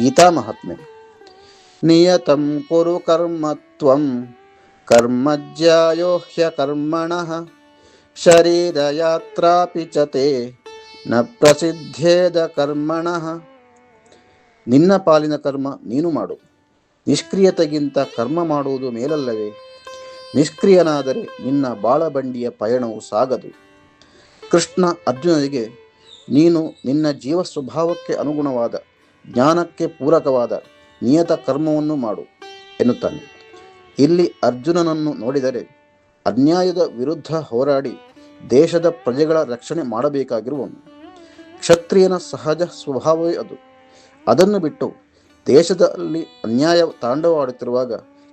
ಗೀತಾ ಮಹಾತ್ಮೆ. ನಿಯತಂ ಕುರು ಕರ್ಮ ತ್ವಂ ಕರ್ಮಜ್ಯಾಯೋ ಹ್ಯಕರ್ಮಣಃ ಶರೀರಯಾತ್ರಾಪಿ ಚತೆ ನ ಪ್ರಸಿದ್ಧೇದ ಕರ್ಮಣಃ. ನಿನ್ನ ಪಾಲಿನ ಕರ್ಮ ನೀನು ಮಾಡು. ನಿಷ್ಕ್ರಿಯತೆಗಿಂತ ಕರ್ಮ ಮಾಡುವುದು ಮೇಲಲ್ಲವೇ? ನಿಷ್ಕ್ರಿಯನಾದರೆ ನಿನ್ನ ಬಾಳಬಂಡಿಯ ಪಯಣವು ಸಾಗದು. ಕೃಷ್ಣ ಅರ್ಜುನನಿಗೆ, ನೀನು ನಿನ್ನ ಜೀವ ಸ್ವಭಾವಕ್ಕೆ ಅನುಗುಣವಾದ ಜ್ಞಾನಕ್ಕೆ ಪೂರಕವಾದ ನಿಯತ ಕರ್ಮವನ್ನು ಮಾಡು ಎನ್ನುತ್ತಾನೆ. ಇಲ್ಲಿ ಅರ್ಜುನನನ್ನು ನೋಡಿದರೆ ಅನ್ಯಾಯದ ವಿರುದ್ಧ ಹೋರಾಡಿ ದೇಶದ ಪ್ರಜೆಗಳ ರಕ್ಷಣೆ ಮಾಡಬೇಕಾಗಿರುವನು. ಕ್ಷತ್ರಿಯನ ಸಹಜ ಸ್ವಭಾವವೇ ಅದು. ಅದನ್ನು ಬಿಟ್ಟು ದೇಶದಲ್ಲಿ ಅನ್ಯಾಯ ತಾಂಡವಾಡುತ್ತಿರುವಾಗ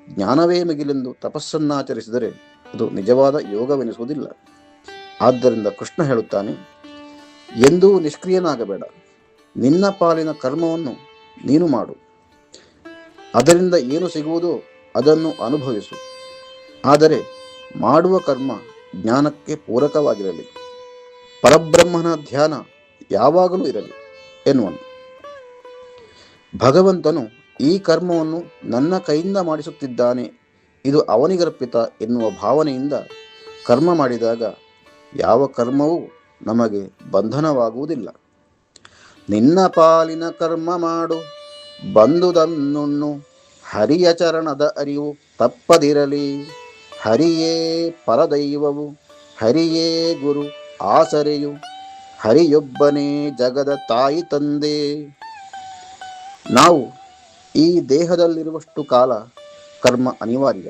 ಜ್ಞಾನವೇ ಮಿಗಿಲೆಂದು ತಪಸ್ಸನ್ನಾಚರಿಸಿದರೆ ಅದು ನಿಜವಾದ ಯೋಗವೆನಿಸುವುದಿಲ್ಲ. ಆದ್ದರಿಂದ ಕೃಷ್ಣ ಹೇಳುತ್ತಾನೆ, ಎಂದೂ ನಿಷ್ಕ್ರಿಯನಾಗಬೇಡ. ನಿನ್ನ ಪಾಲಿನ ಕರ್ಮವನ್ನು ನೀನು ಮಾಡು. ಅದರಿಂದ ಏನು ಸಿಗುವುದೋ ಅದನ್ನು ಅನುಭವಿಸು. ಆದರೆ ಮಾಡುವ ಕರ್ಮ ಜ್ಞಾನಕ್ಕೆ ಪೂರಕವಾಗಿರಲಿ. ಪರಬ್ರಹ್ಮನ ಧ್ಯಾನ ಯಾವಾಗಲೂ ಇರಲಿ ಎನ್ನುವನು. ಭಗವಂತನು ಈ ಕರ್ಮವನ್ನು ನನ್ನ ಕೈಯಿಂದ ಮಾಡಿಸುತ್ತಿದ್ದಾನೆ. ಇದು ಅವನಿಗರ್ಪಿತ ಎನ್ನುವ ಭಾವನೆಯಿಂದ ಕರ್ಮ ಮಾಡಿದಾಗ ಯಾವ ಕರ್ಮವೂ ನಮಗೆ ಬಂಧನವಾಗುವುದಿಲ್ಲ. ನಿನ್ನ ಪಾಲಿನ ಕರ್ಮ ಮಾಡು, ಬಂದುದನ್ನುಣ್ಣು, ಹರಿಯ ಚರಣದ ಅರಿವು ತಪ್ಪದಿರಲಿ. ಹರಿಯೇ ಪರದೈವವು, ಹರಿಯೇ ಗುರು ಆಸರೆಯು, ಹರಿಯೊಬ್ಬನೇ ಜಗದ ತಾಯಿ ತಂದೆ. ನಾವು ಈ ದೇಹದಲ್ಲಿರುವಷ್ಟು ಕಾಲ ಕರ್ಮ ಅನಿವಾರ್ಯ.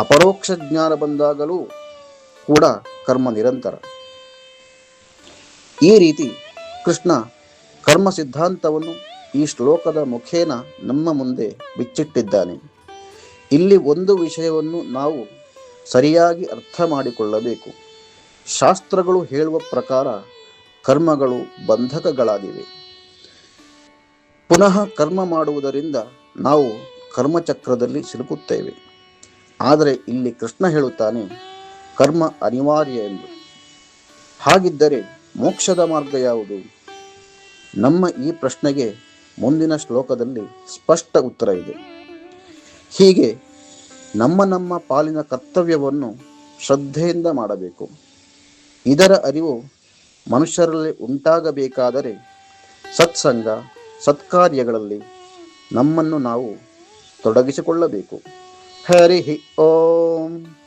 ಅಪರೋಕ್ಷ ಜ್ಞಾನ ಬಂದಾಗಲೂ ಕೂಡ ಕರ್ಮ ನಿರಂತರ. ಈ ರೀತಿ ಕೃಷ್ಣ ಕರ್ಮ ಸಿದ್ಧಾಂತವನ್ನು ಈ ಶ್ಲೋಕದ ಮುಖೇನ ನಮ್ಮ ಮುಂದೆ ಬಿಚ್ಚಿಟ್ಟಿದ್ದಾನೆ. ಇಲ್ಲಿ ಒಂದು ವಿಷಯವನ್ನು ನಾವು ಸರಿಯಾಗಿ ಅರ್ಥ ಮಾಡಿಕೊಳ್ಳಬೇಕು. ಶಾಸ್ತ್ರಗಳು ಹೇಳುವ ಪ್ರಕಾರ ಕರ್ಮಗಳು ಬಂಧಕಗಳಾಗಿವೆ. ಪುನಃ ಕರ್ಮ ಮಾಡುವುದರಿಂದ ನಾವು ಕರ್ಮಚಕ್ರದಲ್ಲಿ ಸಿಲುಕುತ್ತೇವೆ. ಆದರೆ ಇಲ್ಲಿ ಕೃಷ್ಣ ಹೇಳುತ್ತಾನೆ, ಕರ್ಮ ಅನಿವಾರ್ಯ ಎಂದು. ಹಾಗಿದ್ದರೆ ಮೋಕ್ಷದ ಮಾರ್ಗ ಯಾವುದು? ನಮ್ಮ ಈ ಪ್ರಶ್ನೆಗೆ ಮುಂದಿನ ಶ್ಲೋಕದಲ್ಲಿ ಸ್ಪಷ್ಟ ಉತ್ತರ ಇದೆ. ಹೀಗೆ ನಮ್ಮ ನಮ್ಮ ಪಾಲಿನ ಕರ್ತವ್ಯವನ್ನು ಶ್ರದ್ಧೆಯಿಂದ ಮಾಡಬೇಕು. ಇದರ ಅರಿವು ಮನುಷ್ಯರಲ್ಲಿ ಉಂಟಾಗಬೇಕಾದರೆ ಸತ್ಸಂಗ, ಸತ್ಕಾರ್ಯಗಳಲ್ಲಿ ನಮ್ಮನ್ನು ನಾವು ತೊಡಗಿಸಿಕೊಳ್ಳಬೇಕು. ಹರಿ ಓಂ.